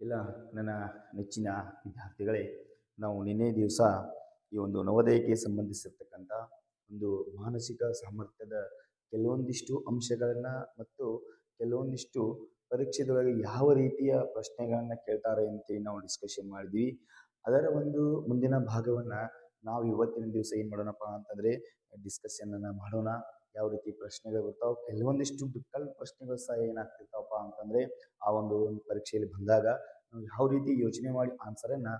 ಎಲ್ಲ ನನ್ನ ನೆಚ್ಚಿನ ವಿದ್ಯಾರ್ಥಿಗಳೇ, ನಾವು ನಿನ್ನೆ ದಿವಸ ಈ ಒಂದು ನವೋದಯಕ್ಕೆ ಸಂಬಂಧಿಸಿರ್ತಕ್ಕಂಥ ಒಂದು ಮಾನಸಿಕ ಸಾಮರ್ಥ್ಯದ ಕೆಲವೊಂದಿಷ್ಟು ಅಂಶಗಳನ್ನು ಮತ್ತು ಕೆಲವೊಂದಿಷ್ಟು ಪರೀಕ್ಷೆದೊಳಗೆ ಯಾವ ರೀತಿಯ ಪ್ರಶ್ನೆಗಳನ್ನು ಕೇಳ್ತಾರೆ ಅಂತೇಳಿ ನಾವು ಡಿಸ್ಕಷನ್ ಮಾಡಿದ್ವಿ. ಅದರ ಒಂದು ಮುಂದಿನ ಭಾಗವನ್ನು ನಾವು ಇವತ್ತಿನ ದಿವಸ ಏನು ಮಾಡೋಣಪ್ಪ ಅಂತಂದರೆ ಡಿಸ್ಕಷನನ್ನು ಮಾಡೋಣ. ಯಾವ ರೀತಿ ಪ್ರಶ್ನೆಗಳು ಬರ್ತಾವೆ, ಕೆಲವೊಂದಿಷ್ಟು ಡಿಫಿಕಲ್ಟ್ ಪ್ರಶ್ನೆಗಳು ಸಹ ಏನಾಗ್ತಿರ್ತಾವಪ್ಪ ಅಂತಂದರೆ, ಆ ಒಂದು ಪರೀಕ್ಷೆಯಲ್ಲಿ ಬಂದಾಗ ನಾವು ಯಾವ ರೀತಿ ಯೋಚನೆ ಮಾಡಿ ಆನ್ಸರನ್ನು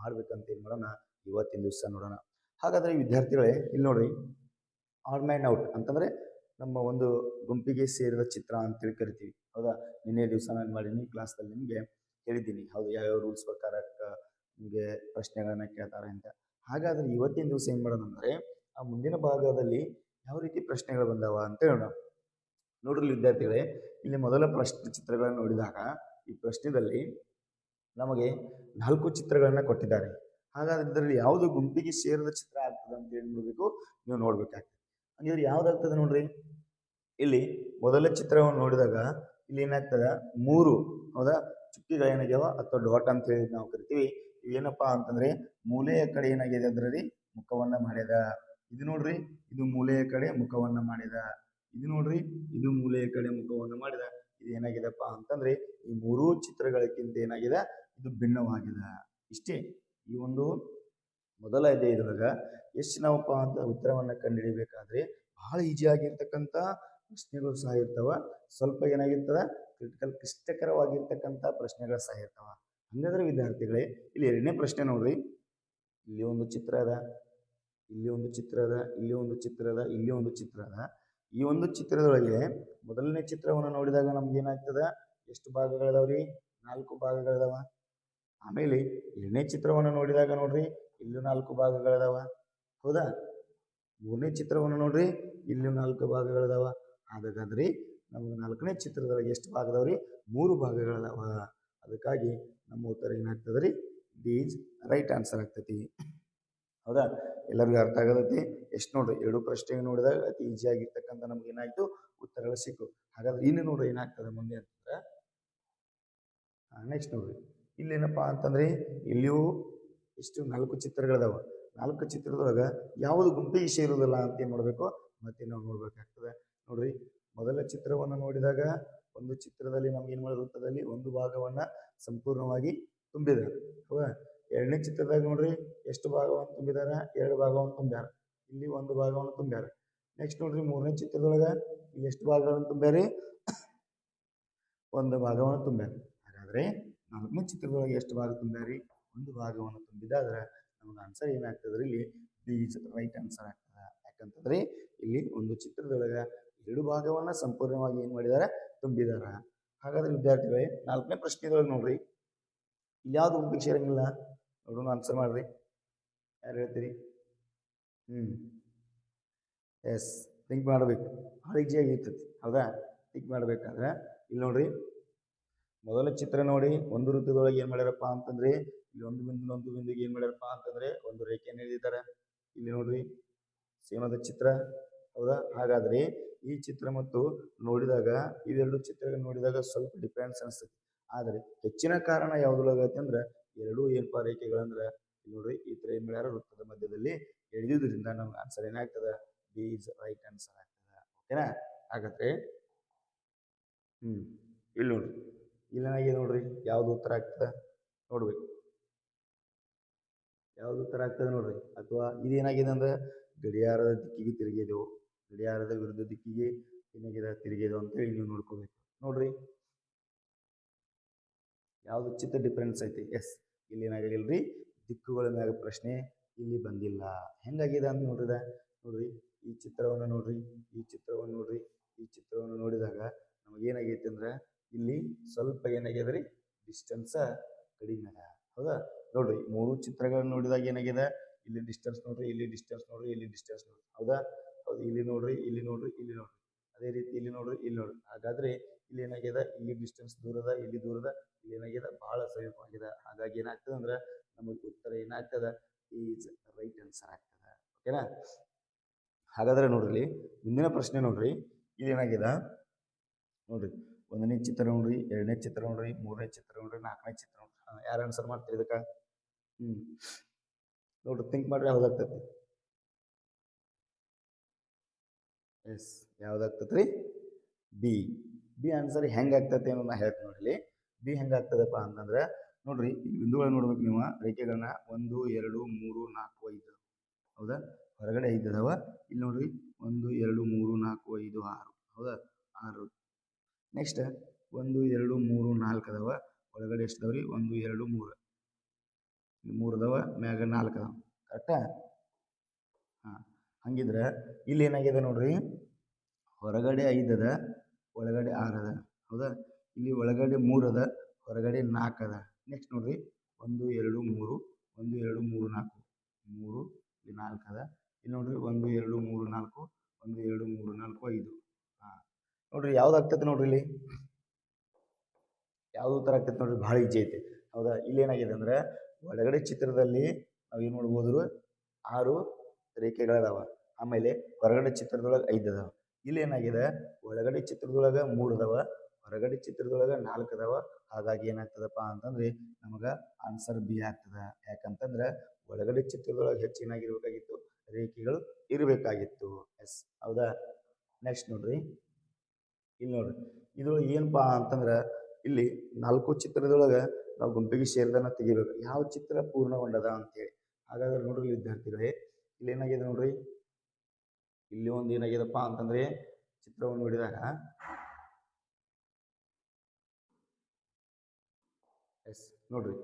ಮಾಡ್ಬೇಕಂತ ಏನು ಮಾಡೋಣ, ಇವತ್ತಿನ ದಿವಸ ನೋಡೋಣ. ಹಾಗಾದ್ರೆ ವಿದ್ಯಾರ್ಥಿಗಳೇ, ಇಲ್ಲಿ ನೋಡ್ರಿ ಆಡ್ ಮ್ಯಾನ್ ಔಟ್ ಅಂತಂದರೆ ನಮ್ಮ ಒಂದು ಗುಂಪಿಗೆ ಸೇರಿದ ಚಿತ್ರ ಅಂತೇಳಿ ಕರಿತೀವಿ. ಹೌದಾ? ನಿನ್ನೆ ದಿವಸ ನಾನು ಮಾಡೀನಿ ಕ್ಲಾಸ್ದಲ್ಲಿ ನಿಮಗೆ ಹೇಳಿದ್ದೀನಿ. ಹೌದು, ಯಾವ್ಯಾವ ರೂಲ್ಸ್ ಪ್ರಕಾರ ನಿಮಗೆ ಪ್ರಶ್ನೆಗಳನ್ನು ಕೇಳ್ತಾರೆ ಅಂತ. ಹಾಗಾದ್ರೆ ಇವತ್ತಿನ ದಿವಸ ಏನು ಮಾಡೋಣ ಅಂದರೆ, ಆ ಮುಂದಿನ ಭಾಗದಲ್ಲಿ ಯಾವ ರೀತಿ ಪ್ರಶ್ನೆಗಳು ಬಂದಾವ ಅಂತ ಹೇಳೋಣ. ನೋಡ್ರಿ ವಿದ್ಯಾರ್ಥಿಗಳೇ, ಇಲ್ಲಿ ಮೊದಲ ಪ್ರಶ್ನೆ ಚಿತ್ರಗಳನ್ನು ನೋಡಿದಾಗ ಈ ಪ್ರಶ್ನೆದಲ್ಲಿ ನಮಗೆ ನಾಲ್ಕು ಚಿತ್ರಗಳನ್ನು ಕೊಟ್ಟಿದ್ದಾರೆ. ಹಾಗಾದ್ರೆ ಇದರಲ್ಲಿ ಯಾವುದು ಗುಂಪಿಗೆ ಸೇರಿದ ಚಿತ್ರ ಆಗ್ತದೆ ಅಂತ ಹೇಳಿ ನೋಡಬೇಕು, ನೀವು ನೋಡ್ಬೇಕಾಗ್ತದೆ. ಹಂಗಿದ್ರೆ ಯಾವ್ದಾಗ್ತದೆ ನೋಡ್ರಿ? ಇಲ್ಲಿ ಮೊದಲ ಚಿತ್ರವನ್ನು ನೋಡಿದಾಗ ಇಲ್ಲಿ ಏನಾಗ್ತದ? ಮೂರು, ಹೌದಾ? ಚುಕ್ಕಿಗಳೇನಾಗ್ಯಾವ ಅಥವಾ ಡಾಟ್ ಅಂತ ಹೇಳಿ ನಾವು ಕರಿತೀವಿ. ಏನಪ್ಪಾ ಅಂತಂದ್ರೆ ಮೂಲೆಯ ಕಡೆ ಏನಾಗಿದೆ ಅದರಲ್ಲಿ ಮುಖವನ್ನ ಮಾಡ್ಯದ ಇದು ನೋಡ್ರಿ, ಇದು ಮೂಲೆಯ ಕಡೆ ಮುಖವನ್ನ ಮಾಡಿದ. ಇದು ನೋಡ್ರಿ, ಇದು ಮೂಲೆಯ ಕಡೆ ಮುಖವನ್ನು ಮಾಡಿದ. ಇದು ಏನಾಗಿದೆಪ್ಪ ಅಂತಂದ್ರೆ, ಈ ಮೂರೂ ಚಿತ್ರಗಳಕ್ಕಿಂತ ಏನಾಗಿದೆ? ಇದು ಭಿನ್ನವಾಗಿದೆ. ಇಷ್ಟೇ, ಈ ಒಂದು ಮೊದಲ ಇದೆ ಇದ್ರೊಳಗ ಎಷ್ಟು ನಾವಪ್ಪ ಅಂತ ಉತ್ತರವನ್ನ ಕಂಡುಹಿಡಿಬೇಕಾದ್ರೆ, ಬಹಳ ಈಜಿ ಆಗಿರ್ತಕ್ಕಂಥ ಪ್ರಶ್ನೆಗಳು ಸಹ ಇರ್ತಾವ. ಸ್ವಲ್ಪ ಏನಾಗಿರ್ತದ? ಕ್ರಿಟಿಕಲ್ ಕ್ಲಿಷ್ಟಕರವಾಗಿರ್ತಕ್ಕಂಥ ಪ್ರಶ್ನೆಗಳು ಸಹ ಇರ್ತಾವ. ಹಂಗಾದ್ರೆ ವಿದ್ಯಾರ್ಥಿಗಳೇ, ಇಲ್ಲಿ ಎರಡನೇ ಪ್ರಶ್ನೆ ನೋಡ್ರಿ. ಇಲ್ಲಿ ಒಂದು ಚಿತ್ರ ಅದ. ಇಲ್ಲಿ ಒಂದು ಚಿತ್ರ ಅದ, ಇಲ್ಲಿ ಒಂದು ಚಿತ್ರ ಅದ, ಇಲ್ಲಿ ಒಂದು ಚಿತ್ರ ಅದ. ಈ ಒಂದು ಚಿತ್ರದೊಳಗೆ ಮೊದಲನೇ ಚಿತ್ರವನ್ನು ನೋಡಿದಾಗ ನಮ್ಗೆ ಏನಾಗ್ತದ? ಎಷ್ಟು ಭಾಗಗಳಿದಾವ್ರಿ ನಾಲ್ಕು ಭಾಗಗಳಿದಾವ ಆಮೇಲೆ ಎರಡನೇ ಚಿತ್ರವನ್ನು ನೋಡಿದಾಗ ನೋಡ್ರಿ, ಇಲ್ಲೂ ನಾಲ್ಕು ಭಾಗಗಳಿದಾವ ಹೌದಾ? ಮೂರನೇ ಚಿತ್ರವನ್ನು ನೋಡ್ರಿ, ಇಲ್ಲೂ ನಾಲ್ಕು ಭಾಗಗಳಿದಾವ ಹಾಗಾದ್ರೆ ನಮ್ಗೆ ನಾಲ್ಕನೇ ಚಿತ್ರದೊಳಗೆ ಎಷ್ಟು ಭಾಗದವ್ರಿ ಮೂರು ಭಾಗಗಳಿದಾವ ಅದಕ್ಕಾಗಿ ನಮ್ಮ ಉತ್ತರ ಏನಾಗ್ತದ್ರಿ ಈಸ್ ರೈಟ್ ಆನ್ಸರ್ ಆಗ್ತೈತಿ. ಹೌದಾ? ಎಲ್ಲರಿಗೂ ಅರ್ಥ ಆಗತೈತಿ. ಎಷ್ಟು ನೋಡ್ರಿ, ಎರಡು ಪ್ರಶ್ನೆಗೆ ನೋಡಿದಾಗ ಅತಿ ಈಸಿ ಆಗಿರ್ತಕ್ಕಂಥ ನಮ್ಗೆ ಏನಾಯ್ತು? ಉತ್ತರಗಳು ಸಿಕ್ಕು. ಹಾಗಾದ್ರೆ ಇನ್ನು ನೋಡ್ರಿ ಏನಾಗ್ತದೆ ಮುಂದೆ ಅಂತಂದ್ರೆ ನೆಕ್ಸ್ಟ್ ನೋಡ್ರಿ. ಇಲ್ಲೇನಪ್ಪ ಅಂತಂದ್ರೆ ಇಲ್ಲಿಯೂ ಎಷ್ಟು ನಾಲ್ಕು ಚಿತ್ರಗಳಿದಾವೆ. ನಾಲ್ಕು ಚಿತ್ರದೊಳಗೆ ಯಾವುದು ಗುಂಪಿಗೆ ಸೇರುವುದಿಲ್ಲ ಅಂತ ಏನು ಮಾಡಬೇಕು? ಮತ್ತೆ ನಾವು ನೋಡ್ಬೇಕಾಗ್ತದೆ. ನೋಡ್ರಿ, ಮೊದಲ ಚಿತ್ರವನ್ನು ನೋಡಿದಾಗ ಒಂದು ಚಿತ್ರದಲ್ಲಿ ನಮ್ಗೆ ಏನು ಮಾಡಿರುತ್ತದಲ್ಲಿ ಒಂದು ಭಾಗವನ್ನ ಸಂಪೂರ್ಣವಾಗಿ ತುಂಬಿದ್ದಾರೆ ಹೌದಾ? ಎರಡನೇ ಚಿತ್ರದಾಗ ನೋಡ್ರಿ, ಎಷ್ಟು ಭಾಗವನ್ನು ತುಂಬಿದಾರ? ಎರಡು ಭಾಗವನ್ನು ತುಂಬ್ಯಾರ. ಇಲ್ಲಿ ಒಂದು ಭಾಗವನ್ನು ತುಂಬ್ಯಾರ. ನೆಕ್ಸ್ಟ್ ನೋಡ್ರಿ, ಮೂರನೇ ಚಿತ್ರದೊಳಗೆ ಎಷ್ಟು ಭಾಗಗಳನ್ನು ತುಂಬ್ಯಾರಿ? ಒಂದು ಭಾಗವನ್ನು ತುಂಬ್ಯಾರ. ಹಾಗಾದ್ರೆ ನಾಲ್ಕನೇ ಚಿತ್ರದೊಳಗೆ ಎಷ್ಟು ಭಾಗ ತುಂಬ್ಯಾರಿ? ಒಂದು ಭಾಗವನ್ನು ತುಂಬಿದಾದ್ರೆ ನಮ್ಗೆ ಆನ್ಸರ್ ಏನಾಗ್ತದ್ರಿ? ಇಲ್ಲಿ ಬಿ ಇಸ್ ರೈಟ್ ಆನ್ಸರ್ ಆಗ್ತದ. ಯಾಕಂತಂದ್ರೆ ಇಲ್ಲಿ ಒಂದು ಚಿತ್ರದೊಳಗೆ ಎರಡು ಭಾಗವನ್ನ ಸಂಪೂರ್ಣವಾಗಿ ಏನು ಮಾಡಿದಾರೆ? ತುಂಬಿದಾರ. ಹಾಗಾದ್ರೆ ವಿದ್ಯಾರ್ಥಿಗಳೇ, ನಾಲ್ಕನೇ ಪ್ರಶ್ನೆದೊಳಗೆ ನೋಡ್ರಿ. ಇಲ್ಲಿ ಯಾವ್ದು ಗುಂಪಿಗೆ ಸೇರಂಗಿಲ್ಲ ನೋಡೋಣ ಆನ್ಸರ್ ಮಾಡ್ರಿ. ಯಾರು ಹೇಳ್ತೀರಿ? ಹ್ಞೂ ಎಸ್ ಥಿಂಕ್ ಮಾಡಬೇಕು. ಭಾಳ ಈಜಿಯಾಗಿ ಇರ್ತೈತಿ ಹೌದಾ? ಥಿಂಕ್ ಮಾಡಬೇಕಾದ್ರೆ, ಇಲ್ಲಿ ನೋಡ್ರಿ. ಮೊದಲ ಚಿತ್ರ ನೋಡಿ. ಒಂದು ವೃತ್ತದೊಳಗೆ ಏನು ಮಾಡ್ಯಾರಪ್ಪ ಅಂತಂದ್ರೆ, ಇಲ್ಲಿ ಒಂದು ಬಿಂದು, ಒಂದು ಬಿಂದುಗೆ ಏನು ಮಾಡ್ಯಾರಪ್ಪ ಅಂತಂದ್ರೆ, ಒಂದು ರೇಖೆಯನ್ನು ಎಳೆದಿದ್ದಾರೆ. ಇಲ್ಲಿ ನೋಡ್ರಿ. ಸೇಮದ ಚಿತ್ರ. ಹೌದಾ? ಹಾಗಾದ್ರೆ, ಈ ಚಿತ್ರ ಮತ್ತು ನೋಡಿದಾಗ, ಇವೆರಡು ಚಿತ್ರಗಳನ್ನು ನೋಡಿದಾಗ ಸ್ವಲ್ಪ ಡಿಫ್ರೆನ್ಸ್ ಅನಿಸ್ತದೆ ಆದರೆ, ಹೆಚ್ಚಿನ ಕಾರಣ ಯಾವುದ್ರೊಳಗೆ ಅಂದ್ರೆ ಎರಡೂ ಏನಪ್ಪ ರೇಖೆಗಳಂದ್ರೆ ನೋಡ್ರಿ ಈ ಥರ ಏನು ವೃತ್ತದ ಮಧ್ಯದಲ್ಲಿ ಎಳೆದಿದ್ದರಿಂದ ನಮ್ಗೆ ಆನ್ಸರ್ ಏನಾಗ್ತದ? ಬಿ ಇಸ್ ರೈಟ್ ಆನ್ಸರ್ ಆಗ್ತದ. ಓಕೆನಾ ಹಾಗಾದ್ರೆ, ಹ್ಮ್, ಇಲ್ಲಿ ನೋಡ್ರಿ. ಇಲ್ಲೇನಾಗಿದೆ ನೋಡ್ರಿ? ಯಾವ್ದು ಉತ್ತರ ಆಗ್ತದ? ನೋಡ್ಬೇಕು. ಯಾವ್ದು ಉತ್ತರ ಆಗ್ತದೆ ನೋಡ್ರಿ? ಅಥವಾ ಇದೇನಾಗಿದೆ ಅಂದ್ರೆ, ಗಡಿಯಾರದ ದಿಕ್ಕಿಗೆ ತಿರುಗಿದೆವು. ಗಡಿಯಾರದ ವಿರುದ್ಧ ದಿಕ್ಕಿಗೆ ಏನಾಗಿದೆ? ತಿರುಗಿದೆವು ಅಂತೇಳಿ ನೀವು ನೋಡ್ಕೋಬೇಕು. ನೋಡ್ರಿ. ಯಾವ್ದು ಚಿತ್ರ ಡಿಫ್ರೆನ್ಸ್ ಐತಿ? ಎಸ್ ಇಲ್ಲಿ ಏನಾಗಿಲ್ರಿ ದಿಕ್ಕುಗಳ ಮ್ಯಾಗ ಪ್ರಶ್ನೆ ಇಲ್ಲಿ ಬಂದಿಲ್ಲ. ಹೆಂಗಾಗಿದೆ ಅಂತ ನೋಡ್ರಿದ? ನೋಡ್ರಿ, ಈ ಚಿತ್ರವನ್ನು ನೋಡ್ರಿ, ಈ ಚಿತ್ರವನ್ನು ನೋಡ್ರಿ, ಈ ಚಿತ್ರವನ್ನು ನೋಡಿದಾಗ ನಮಗೇನಾಗೈತೆ ಅಂದ್ರೆ, ಇಲ್ಲಿ ಸ್ವಲ್ಪ ಏನಾಗ್ಯದ ರೀ ಡಿಸ್ಟೆನ್ಸ ಕಡಿಮೆ ಹೌದಾ? ನೋಡ್ರಿ, ಮೂರು ಚಿತ್ರಗಳನ್ನ ನೋಡಿದಾಗ ಏನಾಗಿದೆ ಇಲ್ಲಿ ಡಿಸ್ಟೆನ್ಸ್ ನೋಡ್ರಿ, ಇಲ್ಲಿ ಡಿಸ್ಟೆನ್ಸ್ ನೋಡ್ರಿ, ಇಲ್ಲಿ ಡಿಸ್ಟೆನ್ಸ್ ನೋಡ್ರಿ. ಹೌದಾ? ಹೌದು, ಇಲ್ಲಿ ನೋಡ್ರಿ ಇಲ್ಲಿ ನೋಡ್ರಿ ಇಲ್ಲಿ ನೋಡ್ರಿ. ಅದೇ ರೀತಿ ಇಲ್ಲಿ ನೋಡ್ರಿ ಇಲ್ಲಿ ನೋಡ್ರಿ. ಹಾಗಾದ್ರೆ ಇಲ್ಲಿ ಏನಾಗಿದೆ ಇಲ್ಲಿ ಡಿಸ್ಟೆನ್ಸ್ ದೂರದ, ಇಲ್ಲಿ ದೂರದ ಏನಾಗಿದೆ? ಬಹಳ ಸಮೀಪವಾಗಿದೆ ಹಾಗಾಗಿ ಏನಾಗ್ತದೆ ಅಂದ್ರೆ ನಮಗೆ ಉತ್ತರ ಏನಾಗ್ತದ? ಈಸ್ ರೈಟ್ ಆನ್ಸರ್ ಆಗ್ತದ. ಓಕೆನಾ ಹಾಗಾದ್ರೆ ನೋಡ್ರಿ, ಮುಂದಿನ ಪ್ರಶ್ನೆ ನೋಡ್ರಿ. ಇದು ಏನಾಗಿದೆ ನೋಡ್ರಿ, ಒಂದನೇ ಚಿತ್ರ ನೋಡ್ರಿ, ಎರಡನೇ ಚಿತ್ರ ನೋಡ್ರಿ, ಮೂರನೇ ಚಿತ್ರ ನೋಡ್ರಿ, ನಾಲ್ಕನೇ ಚಿತ್ರ ನೋಡ್ರಿ. ಯಾರು ಆನ್ಸರ್ ಮಾಡ್ತೀರಿ ಇದಕ್ಕೆ? ಹ್ಞೂ ನೋಡ್ರಿ ಥಿಂಕ್ ಮಾಡ್ರಿ ಯಾವ್ದಾಗ್ತೈತಿ? ಎಸ್ ಯಾವ್ದಾಗ್ತೈತೆ ರೀ ಬಿ ಬಿ ಆನ್ಸರ್ ಹೆಂಗೆ ಆಗ್ತೈತೆ ಅನ್ನೋದು ನಾ ಹೇಳ್ತೀನಿ ನೋಡ್ರಿ. ಬಿ ಹೆಂಗೆ ಆಗ್ತದಪ್ಪ ಅಂತಂದ್ರೆ ನೋಡ್ರಿ ಬಿಂದುಗಳನ್ನ ನೋಡ್ಬೇಕು ನೀವು. ರೇಖೆಗಳನ್ನ ಒಂದು, ಎರಡು, ಮೂರು, ನಾಲ್ಕು, ಐದು. ಹೌದಾ? ಹೊರಗಡೆ ಐದು ಅದಾವ. ಇಲ್ಲಿ ನೋಡ್ರಿ ಒಂದು, ಎರಡು, ಮೂರು, ನಾಲ್ಕು, ಐದು, ಆರು. ಹೌದಾ? ಆರು. ನೆಕ್ಸ್ಟ್ ಒಂದು, ಎರಡು, ಮೂರು, ನಾಲ್ಕು ಅದಾವ. ಒಳಗಡೆ ಎಷ್ಟು ಅದಾವ್ರಿ? ಒಂದು, ಎರಡು, ಮೂರು. ಮೂರು ಅದಾವ, ಮ್ಯಾಗ ನಾಲ್ಕು ಅದಾವ. ಕರೆಕ್ಟಾ ಹಾಂ. ಹಂಗಿದ್ರೆ ಇಲ್ಲಿ ಏನಾಗಿದೆ ನೋಡ್ರಿ? ಹೊರಗಡೆ ಐದು ಅದ, ಒಳಗಡೆ ಆರು ಅದ. ಹೌದಾ? ಇಲ್ಲಿ ಒಳಗಡೆ ಮೂರು ಅದ, ಹೊರಗಡೆ ನಾಲ್ಕು ಅದ. ನೆಕ್ಸ್ಟ್ ನೋಡ್ರಿ. ಒಂದು, ಎರಡು, ಮೂರು. ಒಂದು, ಎರಡು, ಮೂರು, ನಾಲ್ಕು. ಮೂರು, ಇಲ್ಲಿ ನಾಲ್ಕು ಅದ. ಇಲ್ಲಿ ನೋಡ್ರಿ, ಒಂದು, ಎರಡು, ಮೂರು, ನಾಲ್ಕು. ಒಂದು, ಎರಡು, ಮೂರು, ನಾಲ್ಕು, ಐದು. ಹಾಂ. ನೋಡ್ರಿ, ಯಾವ್ದು ಆಗ್ತೈತೆ ನೋಡ್ರಿ ಇಲ್ಲಿ? ಯಾವುದು ಥರ ಆಗ್ತೈತೆ ನೋಡ್ರಿ? ಭಾಳ ಈಜಿ ಐತೆ. ಹೌದಾ? ಇಲ್ಲಿ ಏನಾಗಿದೆ ಅಂದ್ರೆ, ಒಳಗಡೆ ಚಿತ್ರದಲ್ಲಿ ನಾವು ಏನು ನೋಡ್ಬೋದ್ರು ಆರು ರೇಖೆಗಳದಾವ. ಆಮೇಲೆ ಹೊರಗಡೆ ಚಿತ್ರದೊಳಗೆ ಐದು ಅದಾವ. ಇಲ್ಲಿ ಏನಾಗಿದೆ? ಒಳಗಡೆ ಚಿತ್ರದೊಳಗೆ ಮೂರು ಅದಾವ. ಹೊರಗಡೆ ಚಿತ್ರದೊಳಗೆ ನಾಲ್ಕು ಅದಾವ. ಹಾಗಾಗಿ ಏನಾಗ್ತದಪ್ಪ ಅಂತಂದ್ರೆ ನಮಗ ಆನ್ಸರ್ ಬಿ ಆಗ್ತದ. ಯಾಕಂತಂದ್ರೆ ಒಳಗಡೆ ಚಿತ್ರದೊಳಗೆ ಹೆಚ್ಚು ಏನಾಗಿರ್ಬೇಕಾಗಿತ್ತು ರೇಖೆಗಳು ಇರಬೇಕಾಗಿತ್ತು. ಎಸ್ ಹೌದಾ? ನೆಕ್ಸ್ಟ್ ನೋಡ್ರಿ. ಇಲ್ಲಿ ನೋಡ್ರಿ. ಇದ್ರೊಳಗೆ ಏನಪ್ಪಾ ಅಂತಂದ್ರೆ ಇಲ್ಲಿ ನಾಲ್ಕು ಚಿತ್ರದೊಳಗೆ ನಾವು ಗುಂಪಿಗೆ ಸೇರಿದನ್ನ ತೆಗಿಬೇಕು. ಯಾವ ಚಿತ್ರ ಪೂರ್ಣಗೊಂಡದ ಅಂತೇಳಿ. ಹಾಗಾದ್ರೆ ನೋಡ್ರಿ ವಿದ್ಯಾರ್ಥಿಗಳೇ, ಇಲ್ಲಿ ಏನಾಗಿದೆ ನೋಡ್ರಿ? ಇಲ್ಲಿ ಒಂದು ಏನಾಗಿದೆಪ್ಪ ಅಂತಂದ್ರೆ ಚಿತ್ರವನ್ನು ನೋಡಿದಾಗ ಎಸ್ ನೋಡ್ರಿ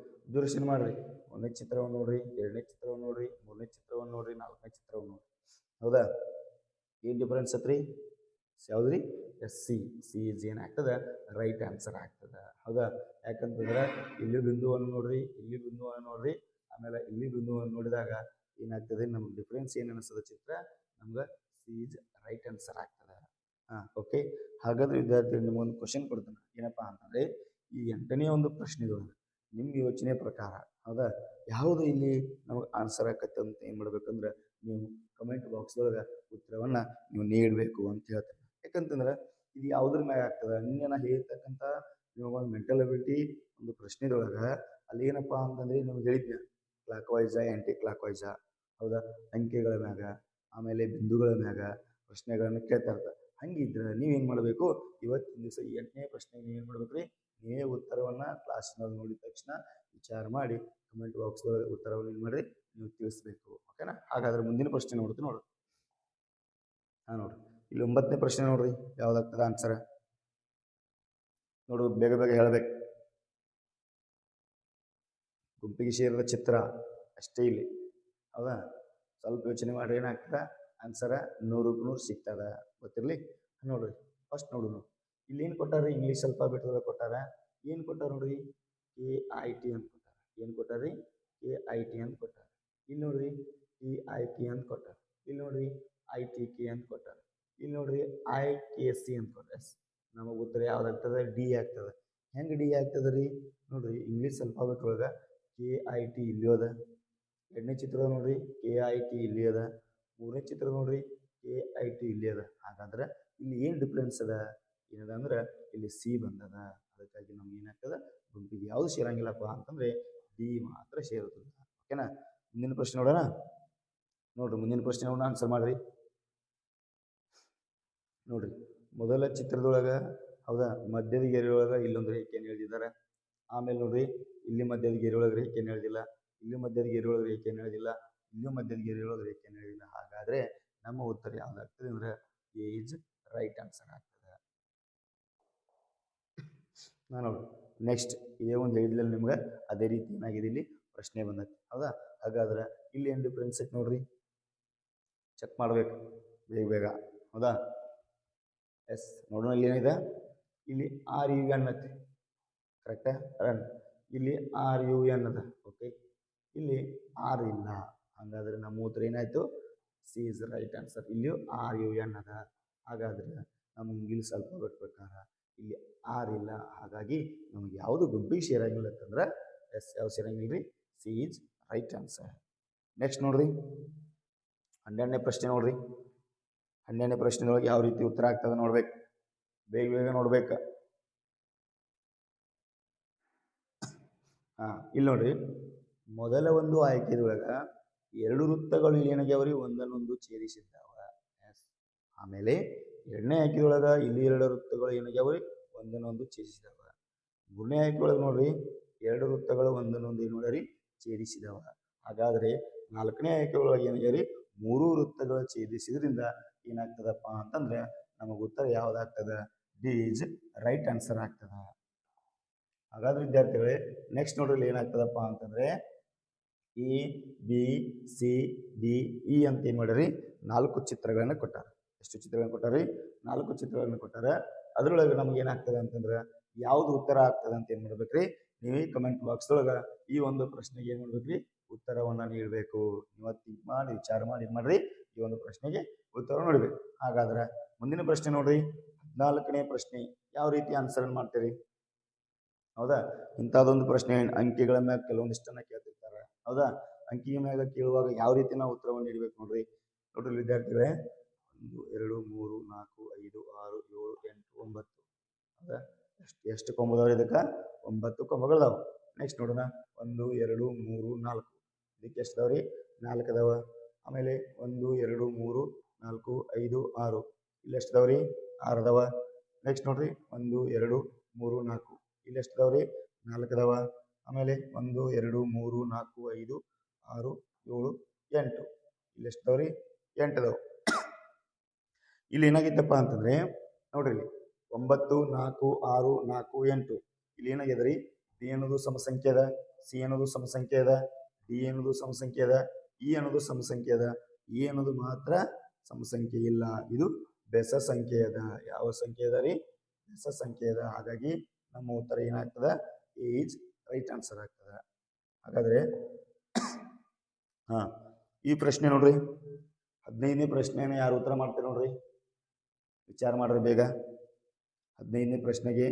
ಸಿನಿಮಾ ಮಾಡ್ರಿ ಒಂದನೇ ಚಿತ್ರವನ್ನು ನೋಡ್ರಿ, ಎರಡನೇ ಚಿತ್ರವನ್ನು ನೋಡ್ರಿ, ಮೂರನೇ ಚಿತ್ರವನ್ನು ನೋಡ್ರಿ, ನಾಲ್ಕನೇ ಚಿತ್ರವನ್ನು ನೋಡ್ರಿ. ಹೌದಾ? ಏನು ಡಿಫರೆನ್ಸ್ ಐತ್ರಿ? ಯಾವ್ದ್ರಿ? Yes, C. ಸಿ ಇಸ್ ಆಗ್ತದೆ? ರೈಟ್ ಆನ್ಸರ್ ಆಗ್ತದ. ಹೌದಾ? ಯಾಕಂತಂದ್ರೆ ಇಲ್ಲಿ ಬಿಂದುವನ್ನು ನೋಡ್ರಿ, ಇಲ್ಲಿ ಬಿಂದುವನ್ನು ನೋಡ್ರಿ, ಆಮೇಲೆ ಇಲ್ಲಿ ಬಿಂದುವನ್ನು ನೋಡಿದಾಗ ಏನಾಗ್ತದೆ? ನಮ್ಮ ಡಿಫ್ರೆನ್ಸ್ ಏನು ಅನಿಸ್ತದೆ ಚಿತ್ರ? ನಮ್ಗೆ ಸಿ ಇಸ್ ರೈಟ್ ಆನ್ಸರ್ ಆಗ್ತದ. ಹಾಂ ಓಕೆ ಹಾಗಾದ್ರೆ ವಿದ್ಯಾರ್ಥಿ ನಿಮಗೊಂದು ಕ್ವಶನ್ ಕೊಡ್ತಾನೆ. ಏನಪ್ಪ ಅಂತಂದರೆ, ಈ ಎಂಟನೇ ಒಂದು ಪ್ರಶ್ನೆದೊಳಗೆ ನಿಮ್ಮ ಯೋಚನೆ ಪ್ರಕಾರ. ಹೌದಾ? ಯಾವುದು ಇಲ್ಲಿ ನಮಗೆ ಆನ್ಸರ್ ಆಕತ್ತೆ ಅಂತ ಏನು ಮಾಡ್ಬೇಕಂದ್ರೆ, ನೀವು ಕಮೆಂಟ್ ಬಾಕ್ಸ್ ಒಳಗೆ ಉತ್ತರವನ್ನು ನೀವು ನೀಡಬೇಕು ಅಂತ ಹೇಳ್ತಾರೆ. ಯಾಕಂತಂದ್ರೆ, ಇದು ಯಾವುದ್ರ ಮ್ಯಾಗ ಆಗ್ತದೆ? ನಿನ್ನೆ ಹೇಳ್ತಕ್ಕಂಥ ನಿಮಗೊಂದು ಮೆಂಟಲ್ ಅಬಿಲಿಟಿ ಒಂದು ಪ್ರಶ್ನೆದೊಳಗೆ ಅಲ್ಲಿ ಏನಪ್ಪ ಅಂತಂದ್ರೆ ನಿಮ್ಗೆ ಹೇಳಿದ್ದೆ clockwise anticlockwise ಹೌದಾ? ಅಂಕೆಗಳ ಮ್ಯಾಗ, ಆಮೇಲೆ ಬಿಂದುಗಳ ಮ್ಯಾಗ ಪ್ರಶ್ನೆಗಳನ್ನು ಕೇಳ್ತಾ ಇರ್ತಾರೆ. ಹಂಗಿದ್ರೆ ನೀವೇನು ಮಾಡಬೇಕು? ಇವತ್ತಿನ ದಿವಸ ಎಂಟನೇ ಪ್ರಶ್ನೆ ಏನು ಮಾಡ್ಬೇಕು ರೀ ನೀವೇ ಉತ್ತರವನ್ನು ಕ್ಲಾಸ್ನಲ್ಲಿ ನೋಡಿದ ತಕ್ಷಣ ವಿಚಾರ ಮಾಡಿ ಕಮೆಂಟ್ ಬಾಕ್ಸ್ದೊಳಗೆ ಉತ್ತರವನ್ನು ಏನು ಮಾಡಿರಿ? ನೀವು ತಿಳಿಸ್ಬೇಕು. ಓಕೆನಾ ಹಾಗಾದ್ರೆ ಮುಂದಿನ ಪ್ರಶ್ನೆ ನೋಡ್ತೀನಿ ನೋಡ್ರಿ ಹಾಂ ನೋಡ್ರಿ ಇಲ್ಲಿ ಒಂಬತ್ತನೇ ಪ್ರಶ್ನೆ ನೋಡ್ರಿ. ಯಾವ್ದಾಗ್ತದ ಆನ್ಸರ್ ನೋಡು, ಬೇಗ ಬೇಗ ಹೇಳ್ಬೇಕು. ಗುಂಪಿಗೆ ಸೇರಿದ ಚಿತ್ರ ಅಷ್ಟೇ ಇಲ್ಲಿ. ಹೌದಾ? ಸ್ವಲ್ಪ ಯೋಚನೆ ಮಾಡ್ರಿ ಏನಾಗ್ತದ? ಆನ್ಸರ ನೂರಕ್ಕೆ ನೂರು ಸಿಗ್ತದ. ಗೊತ್ತಿರಲಿ? ನೋಡ್ರಿ ಫಸ್ಟ್ ನೋಡುನು ಇಲ್ಲಿ ಏನು ಕೊಟ್ಟಾರ? ಇಂಗ್ಲೀಷ್ ಸ್ವಲ್ಪ ಬಿಟ್ಟದಾಗ ಕೊಟ್ಟಾರ. ಏನು ಕೊಟ್ಟಾರ ನೋಡ್ರಿ? ಎ ಐ ಟಿ ಅಂತ ಕೊಟ್ಟಾರ. ಏನು ಕೊಟ್ಟಾರಿ? ಎ ಐ ಟಿ ಅಂತ ಕೊಟ್ಟಾರ. ಇಲ್ಲಿ ನೋಡ್ರಿ ಇ ಐ ಟಿ ಅಂತ ಕೊಟ್ಟಾರ. ಇಲ್ಲಿ ನೋಡ್ರಿ ಐ ಟಿ ಕೆ ಅಂತ ಕೊಟ್ಟಾರ. ಇಲ್ಲಿ ನೋಡ್ರಿ ಐ ಕೆ ಸಿ ಅಂತ ಕೊಟ್ಟಾರ. ನಮಗೆ ಉತ್ತರ ಯಾವ್ದಾಗ್ತದೆ ಡಿ ಆಗ್ತದೆ. ಹೆಂಗೆ ಡಿ ಆಗ್ತದೆ ರೀ? ನೋಡ್ರಿ ಇಂಗ್ಲೀಷ್ ಅಲ್ಫಾಬೆಟ್ ಒಳಗೆ ಕೆ ಐ ಟಿ ಇಲ್ಲಿ ಅದ ಎರಡನೇ ಚಿತ್ರ ನೋಡ್ರಿ ಕೆ ಐ ಟಿ ಇಲ್ಲಿ ಅದ ಮೂರನೇ ಚಿತ್ರ ನೋಡ್ರಿ ಕೆ ಐ ಟಿ ಇಲ್ಲಿ ಅದ ಹಾಗಾದ್ರೆ ಇಲ್ಲಿ ಏನು ಡಿಫ್ರೆನ್ಸ್ ಅದ? ಏನದ ಅಂದ್ರೆ ಇಲ್ಲಿ ಸಿ ಬಂದದ. ಅದಕ್ಕಾಗಿ ನಮ್ಗೆ ಏನಾಗ್ತದೆ? ಗುಂಪಿಗೆ ಯಾವುದು ಸೇರಂಗಿಲ್ಲಪ್ಪ ಅಂತಂದ್ರೆ ಡಿ ಮಾತ್ರ ಸೇರುತ್ತದೆ. ಓಕೆನಾ ಮುಂದಿನ ಪ್ರಶ್ನೆ ನೋಡೋಣ? ನೋಡ್ರಿ, ಮುಂದಿನ ಪ್ರಶ್ನೆ ನೋಡೋಣ ಆನ್ಸರ್ ಮಾಡ್ರಿ. ನೋಡ್ರಿ, ಮೊದಲ ಚಿತ್ರದೊಳಗ, ಹೌದಾ? ಮಧ್ಯದ ಗೆರೆಯೊಳಗ ಇಲ್ಲೊಂದು ರೇಖೆಯನ್ನು ಎಳೆದಿದ್ದಾರೆ ಆಮೇಲೆ ನೋಡ್ರಿ, ಇಲ್ಲಿ ಮಧ್ಯದ ಗೆರೆಯೊಳಗೆ ರೇಖೆಯನ್ನು ಎಳೆದಿಲ್ಲ ಇಲ್ಲಿ ಮಧ್ಯದ ಗೆರೆಯೊಳಗೆ ರೇಖೆಯನ್ನು ಎಳೆದಿಲ್ಲ ಇಲ್ಲಿ ಮಧ್ಯದ ಗೆರೆಯೊಳಗೆ ರೇಖೆಯನ್ನು ಎಳೆದಿಲ್ಲ ಹಾಗಾದ್ರೆ ನಮ್ಮ ಉತ್ತರ ಯಾವ್ದಾಗ್ತದೆ ಅಂದ್ರೆ ಎ ಇಸ್ ರೈಟ್ ಆನ್ಸರ್ ಆಗ್ತದೆ ನಾನು ನೋಡಿ ನೆಕ್ಸ್ಟ್ ಇದೇ ಒಂದು ಹೇಳಿದ್ಲಲ್ಲ ನಿಮ್ಗೆ, ಅದೇ ರೀತಿ ಏನಾಗಿದೆ ಇಲ್ಲಿ? ಪ್ರಶ್ನೆ ಬಂದೈತಿ. ಹೌದಾ? ಹಾಗಾದ್ರೆ ಇಲ್ಲಿ ಏನು ಡಿಫ್ರೆನ್ಸ್ ಐತೆ ನೋಡ್ರಿ? ಚೆಕ್ ಮಾಡ್ಬೇಕು, ಬೇಗ ಬೇಗ. ಹೌದಾ? ಎಸ್ ನೋಡೋಣ ಇಲ್ಲಿ ಏನಿದೆ? ಇಲ್ಲಿ ಆರ್ ಯು ಎನ್ ಐತಿ. ಕರೆಕ್ಟಾ ರನ್ ಇಲ್ಲಿ ಆರ್ ಯು ಎನ್ ಅದ. ಓಕೆ ಇಲ್ಲಿ ಆರ್ ಇಲ್ಲ. ಹಾಗಾದ್ರೆ ನಮ್ಮ ಉತ್ತರ ಏನಾಯ್ತು? ಸಿ ಇಸ್ ರೈಟ್ ಆನ್ಸರ್ ಇಲ್ಲಿಯೂ ಆರ್ ಯು ಎನ್ ಅದ. ಹಾಗಾದ್ರೆ ನಮ್ಗೆ ಇಲ್ಲಿ ಸ್ವಲ್ಪ ಪ್ರಕಾರ ಇಲ್ಲಿ ಆರ್ ಇಲ್ಲ. ಹಾಗಾಗಿ ನಮಗೆ ಯಾವುದು ಗುಂಪಿಗೆ ಸೇರಂಗಿಲ್ಲ ಅಂತಂದ್ರೆ ಎಸ್ ಯಾವ ಸೇರಂಗಿಲ್ಲ ರೀ? C is right answer. Next ನೋಡ್ರಿ. ಹನ್ನೆರಡನೇ ಪ್ರಶ್ನೆ ನೋಡ್ರಿ. ಹನ್ನೆರಡನೇ ಪ್ರಶ್ನೆದೊಳಗೆ ಯಾವ ರೀತಿ ಉತ್ತರ ಆಗ್ತದೆ ನೋಡ್ಬೇಕು. ಬೇಗ ಬೇಗ ನೋಡ್ಬೇಕ. ಹಾಂ, ಇಲ್ಲಿ ನೋಡ್ರಿ. ಮೊದಲ ಒಂದು ಆಯ್ಕೆದೊಳಗೆ ಎರಡು ವೃತ್ತಗಳು ಏನಾಗ್ಯಾವ್ರಿ ಒಂದನ್ನೊಂದು ಛೇದಿಸಿದ್ದಾವ. ಎಸ್ ಆಮೇಲೆ ಎರಡನೇ ಆಯ್ಕೆಯೊಳಗೆ ಇಲ್ಲಿ ಎರಡು ವೃತ್ತಗಳು ಏನಾಗ್ಯಾವ್ರಿ? ಒಂದನ್ನೊಂದು ಛೇದಿಸಿದಾವ. ಮೂರನೇ ಆಯ್ಕೆಯೊಳಗೆ ನೋಡ್ರಿ, ಎರಡು ವೃತ್ತಗಳು ಒಂದನ್ನೊಂದು ಏನು ಮಾಡ್ಯಾರಿ? ಛೇದಿಸಿದಾವ. ಹಾಗಾದ್ರೆ ನಾಲ್ಕನೇ ಆಯ್ಕೆಯೊಳಗೆ ಏನಾಗ್ಯಾರಿ ಮೂರು ವೃತ್ತಗಳು ಛೇದಿಸಿದ್ರಿಂದ ಏನಾಗ್ತದಪ್ಪ ಅಂತಂದ್ರೆ ನಮಗೆ ಉತ್ತರ ಯಾವ್ದಾಗ್ತದ? ಡಿ ಇಸ್ ರೈಟ್ ಆನ್ಸರ್ ಆಗ್ತದ. ಹಾಗಾದ್ರೆ ವಿದ್ಯಾರ್ಥಿಗಳೇ, ನೆಕ್ಸ್ಟ್ ನೋಡ್ರಿ ಏನಾಗ್ತದಪ್ಪ ಅಂತಂದ್ರೆ A, B, C, D, E ಅಂತ ಏನು ಮಾಡ್ರಿ ನಾಲ್ಕು ಚಿತ್ರಗಳನ್ನು ಕೊಟ್ಟಾರ. ಎಷ್ಟು ಚಿತ್ರಗಳನ್ನು ಕೊಟ್ಟಾರಿ? ನಾಲ್ಕು ಚಿತ್ರಗಳನ್ನು ಕೊಟ್ಟಾರೆ. ಅದರೊಳಗೆ ನಮ್ಗೆ ಏನಾಗ್ತದೆ ಅಂತಂದ್ರೆ ಯಾವ್ದು ಉತ್ತರ ಆಗ್ತದೆ ಅಂತ ಏನು ಮಾಡ್ಬೇಕ್ರಿ? ನೀವೇ ಕಮೆಂಟ್ ಬಾಕ್ಸ್ ಒಳಗೆ ಈ ಒಂದು ಪ್ರಶ್ನೆಗೆ ಏನು ಮಾಡ್ಬೇಕ್ರಿ? ಉತ್ತರವನ್ನು ನೀಡಬೇಕು. ಇವತ್ತು ಮಾಡಿ, ವಿಚಾರ ಮಾಡಿ ಮಾಡ್ರಿ? ಈ ಒಂದು ಪ್ರಶ್ನೆಗೆ ಉತ್ತರ ನೋಡ್ಬೇಕು. ಹಾಗಾದ್ರೆ ಮುಂದಿನ ಪ್ರಶ್ನೆ ನೋಡ್ರಿ. ಹದಿನಾಲ್ಕನೇ ಪ್ರಶ್ನೆ, ಯಾವ ರೀತಿ ಆನ್ಸರ್ ಮಾಡ್ತೀರಿ? ಹೌದಾ? ಇಂಥದ್ದೊಂದು ಪ್ರಶ್ನೆ, ಅಂಕಿಗಳ ಮ್ಯಾಗ ಕೆಲವೊಂದಿಷ್ಟನ್ನ ಕೇಳ್ತಿರ್ತಾರೆ. ಹೌದಾ? ಅಂಕಿಯ ಮ್ಯಾಗ ಕೇಳುವಾಗ ಯಾವ ರೀತಿ ನಾವು ಉತ್ತರವನ್ನು ನೀಡಬೇಕು ನೋಡ್ರಿ? ನೋಡ್ರಿ ವಿದ್ಯಾರ್ಥಿಗಳೇ. ಒಂದು, ಎರಡು, ಮೂರು, ನಾಲ್ಕು, ಐದು, ಆರು, ಏಳು, ಎಂಟು, ಒಂಬತ್ತು. ಹೌದಾ ಎಷ್ಟು ಎಷ್ಟು ಕೊಂಬದವ್ರು ಇದಕ್ಕೆ? ಒಂಬತ್ತು ಕೊಂಬಗಳದಾವ. ನೆಕ್ಸ್ಟ್ ನೋಡೋಣ. ಒಂದು, ಎರಡು, ಮೂರು, ನಾಲ್ಕು. ಇದಕ್ಕೆ ಎಷ್ಟು ಅದಾವ ನಾಲ್ಕು ಅದಾವ. ಆಮೇಲೆ ಒಂದು, ಎರಡು, ಮೂರು, ನಾಲ್ಕು, ಐದು, ಆರು. ಇಲ್ಲಿ ಎಷ್ಟು ಆರು ಅದಾವ. ನೆಕ್ಸ್ಟ್ ನೋಡ್ರಿ. ಒಂದು, ಎರಡು, ಮೂರು, ನಾಲ್ಕು. ಇಲ್ಲಿ ಎಷ್ಟು ನಾಲ್ಕು ಅದಾವ. ಆಮೇಲೆ ಒಂದು, ಎರಡು, ಮೂರು, ನಾಲ್ಕು, ಐದು, ಆರು, ಏಳು, ಎಂಟು. ಇಲ್ಲಿ ಎಷ್ಟು ಎಂಟು ಅದಾವ. ಇಲ್ಲಿ ಏನಾಗಿತ್ತಪ್ಪ ಅಂತಂದ್ರೆ, ನೋಡ್ರಿ ಒಂಬತ್ತು, ನಾಲ್ಕು, ಆರು, ನಾಲ್ಕು, ಎಂಟು. ಇಲ್ಲಿ ಏನಾಗಿದೆ ರೀ? ಡಿ ಅನ್ನೋದು ಸಮಸಂಖ್ಯೆ ಅದ ಸಿ ಅನ್ನೋದು ಸಮಸಂಖ್ಯೆ ಅದ ಡಿ ಅನ್ನೋದು ಸಮಸಂಖ್ಯೆ ಅದ ಇ ಅನ್ನೋದು ಸಮಸಂಖ್ಯೆ ಅದ. ಇ ಅನ್ನೋದು ಮಾತ್ರ ಸಮಸಂಖ್ಯೆ ಇಲ್ಲ. ಇದು ಬೆಸ ಸಂಖ್ಯೆ ಅದ. ಯಾವ ಸಂಖ್ಯೆ ಅದ ರೀ? ಬೆಸ ಸಂಖ್ಯೆ ಅದ. ಹಾಗಾಗಿ ನಮ್ಮ ಉತ್ತರ ಏನಾಗ್ತದ? ಈಜ್ ರೈಟ್ ಆನ್ಸರ್ ಆಗ್ತದ. ಹಾಗಾದ್ರೆ, ಹಾ, ಈ ಪ್ರಶ್ನೆ ನೋಡ್ರಿ. ಹದಿನೈದನೇ ಪ್ರಶ್ನೆನ ಯಾರು ಉತ್ತರ ಮಾಡ್ತೀರಿ ನೋಡ್ರಿ? ವಿಚಾರ ಮಾಡ್ರಿ ಬೇಗ ಹದಿನೈದನೇ ಪ್ರಶ್ನೆಗೆ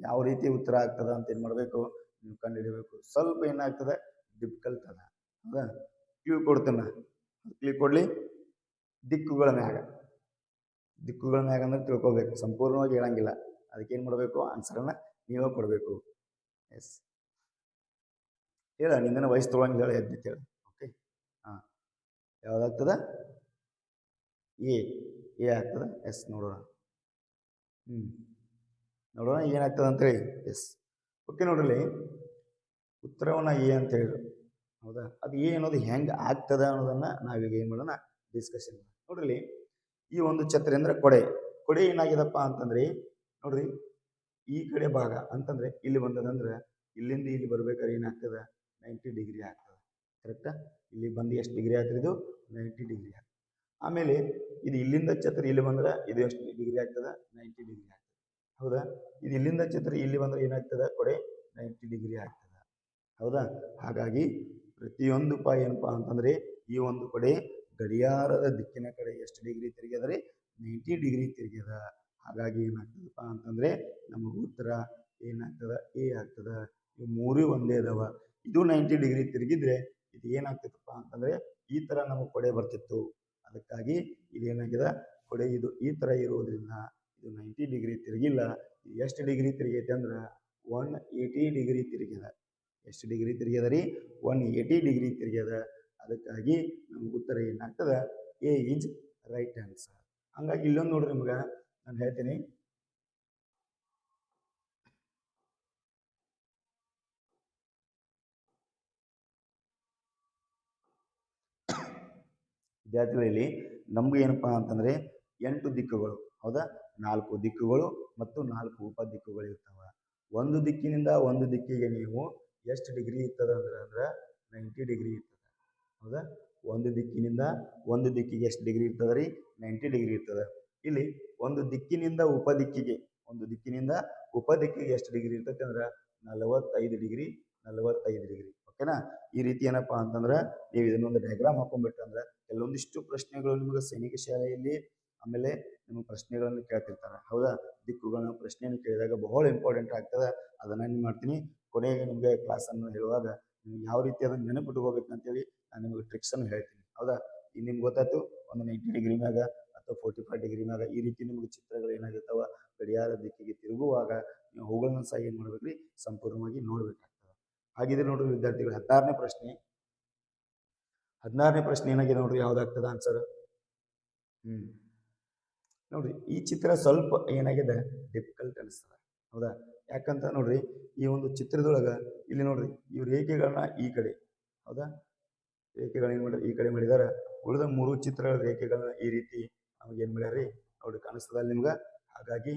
ಯಾವ ರೀತಿ ಉತ್ತರ ಆಗ್ತದ ಅಂತ ಏನು ಮಾಡಬೇಕು? ನೀವು ಕಂಡುಹಿಡಬೇಕು. ಸ್ವಲ್ಪ ಏನಾಗ್ತದೆ? ಡಿಫಿಕಲ್ಟ್ ಅದ. ಹೌದಾ? ಕ್ಲೂ ಕೊಡ್ತೇನೆ ಕ್ಲೀ ಕೊಡಲಿ. ದಿಕ್ಕುಗಳ ಮ್ಯಾಗ. ದಿಕ್ಕುಗಳ ಮ್ಯಾಗ ಅಂದ್ರೆ ತಿಳ್ಕೊಬೇಕು. ಸಂಪೂರ್ಣವಾಗಿ ಹೇಳಂಗಿಲ್ಲ. ಅದಕ್ಕೆ ಏನು ಮಾಡಬೇಕು? ಆನ್ಸರನ್ನ ನೀವೇ ಕೊಡಬೇಕು. ಎಸ್ ಹೇಳ, ನಿಂದನ ವಯಸ್ಸು ತೊಗೊಳಂಗಿಲ್ಲ. ಹೇಳಿ ಎದ್ದು ಹೇಳ. ಓಕೆ ಹಾಂ. ಯಾವುದಾಗ್ತದೆ? ಎ ಎ ಆಗ್ತದೆ? ಎಸ್ ನೋಡೋಣ. ಹ್ಞೂ ನೋಡೋಣ ಏನಾಗ್ತದೆ ಅಂತೇಳಿ ಎಸ್. ಓಕೆ ನೋಡ್ರಿ ಉತ್ತರವನ್ನು ಎ ಅಂತ ಹೇಳಿದ್ರು. ಹೌದಾ? ಅದು ಎ ಅನ್ನೋದು ಹೆಂಗೆ ಆಗ್ತದೆ ಅನ್ನೋದನ್ನು ನಾವೀಗ ಏನು ಮಾಡೋಣ? ಡಿಸ್ಕಷನ್ ನೋಡ್ರಿ ಈ ಒಂದು ಛತ್ರಿ ಅಂದರೆ ಕೊಡೆ. ಕೊಡೆ ಏನಾಗಿದಪ್ಪ ಅಂತಂದ್ರೆ, ನೋಡ್ರಿ ಈ ಕಡೆ ಭಾಗ ಅಂತಂದ್ರೆ ಇಲ್ಲಿ ಬಂದದಂದ್ರೆ ಇಲ್ಲಿಂದ ಇಲ್ಲಿ ಬರಬೇಕಾದ್ರೆ ಏನಾಗ್ತದೆ ನೈಂಟಿ ಡಿಗ್ರಿ ಆಗ್ತದೆ. ಕರೆಕ್ಟಾ ಇಲ್ಲಿ ಬಂದು ಎಷ್ಟು ಡಿಗ್ರಿ ಆಗ್ತದೆ ಇದು? ನೈಂಟಿ ಡಿಗ್ರಿ ಆಗ್ತದೆ. ಆಮೇಲೆ ಇದು ಇಲ್ಲಿಂದ ಛತ್ರಿ ಇಲ್ಲಿ ಬಂದ್ರೆ ಇದು ಎಷ್ಟು ಡಿಗ್ರಿ ಆಗ್ತದೆ? ನೈಂಟಿ ಡಿಗ್ರಿ ಆಗ್ತದೆ. ಹೌದಾ? ಇದು ಇಲ್ಲಿಂದ ಛತ್ರಿ ಇಲ್ಲಿ ಬಂದ್ರೆ ಏನಾಗ್ತದೆ? ಕೊಡೆ ನೈಂಟಿ ಡಿಗ್ರಿ ಆಗ್ತದೆ. ಹೌದಾ? ಹಾಗಾಗಿ ಪ್ರತಿಯೊಂದು ಪಾಯ ಏನಪ್ಪ ಅಂತಂದ್ರೆ ಈ ಒಂದು ಕಡೆ ಗಡಿಯಾರದ ದಿಕ್ಕಿನ ಕಡೆ ಎಷ್ಟು ಡಿಗ್ರಿ ತಿರುಗಿದ್ರೆ ನೈಂಟಿ ಡಿಗ್ರಿ ತಿರುಗಿದ ಹಾಗಾಗಿ ಏನಾಗ್ತದಪ್ಪ ಅಂತಂದ್ರೆ ನಮ್ಮ ಉತ್ತರ ಏನಾಗ್ತದ? ಎ ಆಗ್ತದ. ಇವು ಮೂರು ಒಂದೇ ಅದಾವ. ಇದು ನೈಂಟಿ ಡಿಗ್ರಿ ತಿರುಗಿದ್ರೆ ಇದು ಏನಾಗ್ತಿತ್ತಪ್ಪ ಅಂತಂದ್ರೆ ಈ ತರ ನಮಗೆ ಕೊಡೆ ಬರ್ತಿತ್ತು. ಅದಕ್ಕಾಗಿ ಇದು ಏನಾಗಿದೆ? ಕೊಡೆ ಇದು ಈ ಥರ ಇರೋದ್ರಿಂದ ಇದು ನೈಂಟಿ ಡಿಗ್ರಿ ತಿರುಗಿಲ್ಲ. ಎಷ್ಟು ಡಿಗ್ರಿ ತಿರುಗೈತೆ ಅಂದ್ರೆ ಒನ್ ಏಯ್ಟಿ ಡಿಗ್ರಿ ತಿರುಗಿದೆ ಎಷ್ಟು ಡಿಗ್ರಿ ತಿರುಗ್ಯದ ರೀ? ಒನ್ ಏಯ್ಟಿ ಡಿಗ್ರಿ ತಿರುಗ್ಯದ. ಅದಕ್ಕಾಗಿ ನಮ್ಗೆ ಉತ್ತರ ಏನಾಗ್ತದೆ? ಎ ಈಸ್ ರೈಟ್ ಆನ್ಸರ್ ಹಂಗಾಗಿ ಇಲ್ಲೊಂದು ನೋಡ್ರಿ ನಿಮ್ಗೆ. ನಾನು ಹೇಳ್ತೀನಿ. ವಿದ್ಯಾರ್ಥಿಗಳಲ್ಲಿ ನಮ್ಗೆ ಏನಪ್ಪ ಅಂತಂದ್ರೆ ಎಂಟು ದಿಕ್ಕುಗಳು, ಹೌದಾ? ನಾಲ್ಕು ದಿಕ್ಕುಗಳು ಮತ್ತು ನಾಲ್ಕು ಉಪ ದಿಕ್ಕುಗಳು ಇರ್ತವೆ. ಒಂದು ದಿಕ್ಕಿನಿಂದ ಒಂದು ದಿಕ್ಕಿಗೆ ನೀವು ಎಷ್ಟು ಡಿಗ್ರಿ ಇರ್ತದೆ ಅಂದ್ರೆ ಅಂದ್ರೆ ನೈಂಟಿ ಡಿಗ್ರಿ ಇರ್ತದೆ, ಹೌದಾ? ಒಂದು ದಿಕ್ಕಿನಿಂದ ಒಂದು ದಿಕ್ಕಿಗೆ ಎಷ್ಟು ಡಿಗ್ರಿ ಇರ್ತದೆ ರೀ? ನೈಂಟಿ ಡಿಗ್ರಿ ಇರ್ತದೆ. ಇಲ್ಲಿ ಒಂದು ದಿಕ್ಕಿನಿಂದ ಉಪ ದಿಕ್ಕಿಗೆ, ಒಂದು ದಿಕ್ಕಿನಿಂದ ಉಪ ದಿಕ್ಕಿಗೆ ಎಷ್ಟು ಡಿಗ್ರಿ ಇರ್ತೈತೆ ಅಂದ್ರೆ ನಲವತ್ತೈದು ಡಿಗ್ರಿ ನಲವತ್ತೈದು ಡಿಗ್ರಿ ಓಕೆನಾ ಈ ರೀತಿ ಏನಪ್ಪ ಅಂತಂದ್ರೆ ನೀವು ಇದನ್ನೊಂದು ಡಯಾಗ್ರಾಮ್ ಹಾಕೊಂಡ್ಬಿಟ್ರಂದ್ರೆ ಕೆಲವೊಂದಿಷ್ಟು ಪ್ರಶ್ನೆಗಳು ನಿಮಗೆ ಸೈನಿಕ ಶಾಲೆಯಲ್ಲಿ ಆಮೇಲೆ ನಿಮಗೆ ಪ್ರಶ್ನೆಗಳನ್ನು ಕೇಳ್ತಿರ್ತಾರೆ. ಹೌದಾ? ದಿಕ್ಕುಗಳನ್ನ ಪ್ರಶ್ನೆಯನ್ನು ಕೇಳಿದಾಗ ಬಹಳ ಇಂಪಾರ್ಟೆಂಟ್ ಆಗ್ತದೆ. ಅದನ್ನ ಏನು ಮಾಡ್ತೀನಿ. ಕೊನೆಗೆ ನಿಮಗೆ ಕ್ಲಾಸನ್ನು ಹೇಳುವಾಗ ನೀವು ಯಾವ ರೀತಿ ಅದನ್ನ ಅದನ್ನು ಅಂತ ಹೇಳಿ ನಾನು ನಿಮಗೆ ಟ್ರಿಕ್ಸನ್ನು ಹೇಳ್ತೀನಿ. ಹೌದಾ? ಈಗ ನಿಮ್ಗೆ ಗೊತ್ತಾಯ್ತು, ಒಂದು ನೈಂಟಿ ಡಿಗ್ರಿ ಮ್ಯಾಗ ಅಥವಾ ಫೋರ್ಟಿ ಫೈವ್ ಡಿಗ್ರಿ ಮ್ಯಾಗ ಈ ರೀತಿ ನಿಮಗೆ ಚಿತ್ರಗಳು ಏನಾಗಿರ್ತಾವ? ಗಡಿಯಾರ ದಿಕ್ಕಿಗೆ ತಿರುಗುವಾಗ ನೀವು ಅವುಗಳನ್ನ ಸಹ ಏನು ಮಾಡ್ಬೇಕ್ರಿ? ಸಂಪೂರ್ಣವಾಗಿ ನೋಡ್ಬೇಕಾಗ್ತದೆ. ಹಾಗಿದ್ರೆ ನೋಡ್ರಿ ವಿದ್ಯಾರ್ಥಿಗಳು ಹತ್ತಾರನೇ ಪ್ರಶ್ನೆ. ಹದಿನಾರನೇ ಪ್ರಶ್ನೆ ಏನಾಗಿದೆ ನೋಡ್ರಿ, ಯಾವ್ದಾಗ್ತದ ಆನ್ಸರ್ ಹ್ಮ್. ನೋಡ್ರಿ, ಈ ಚಿತ್ರ ಸ್ವಲ್ಪ ಏನಾಗಿದೆ ಡಿಫಿಕಲ್ಟ್ ಅನಿಸ್ತದ. ಹೌದಾ? ಯಾಕಂತ ನೋಡ್ರಿ, ಈ ಒಂದು ಚಿತ್ರದೊಳಗ ಇಲ್ಲಿ ನೋಡ್ರಿ ಈ ರೇಖೆಗಳನ್ನ ಈ ಕಡೆ, ಹೌದಾ? ರೇಖೆಗಳನ್ನ ಏನು ಮಾಡ್ಯಾರ, ಈ ಕಡೆ ಮಾಡಿದಾರೆ. ಉಳಿದ ಮೂರು ಚಿತ್ರಗಳ ರೇಖೆಗಳನ್ನ ಈ ರೀತಿ ನಮ್ಗೆ ಏನು ಮಾಡ್ಯಾರಿ ನೋಡ್ರಿ ಕಾಣಿಸ್ತದ ಅಲ್ಲಿ ನಿಮ್ಗೆ? ಹಾಗಾಗಿ,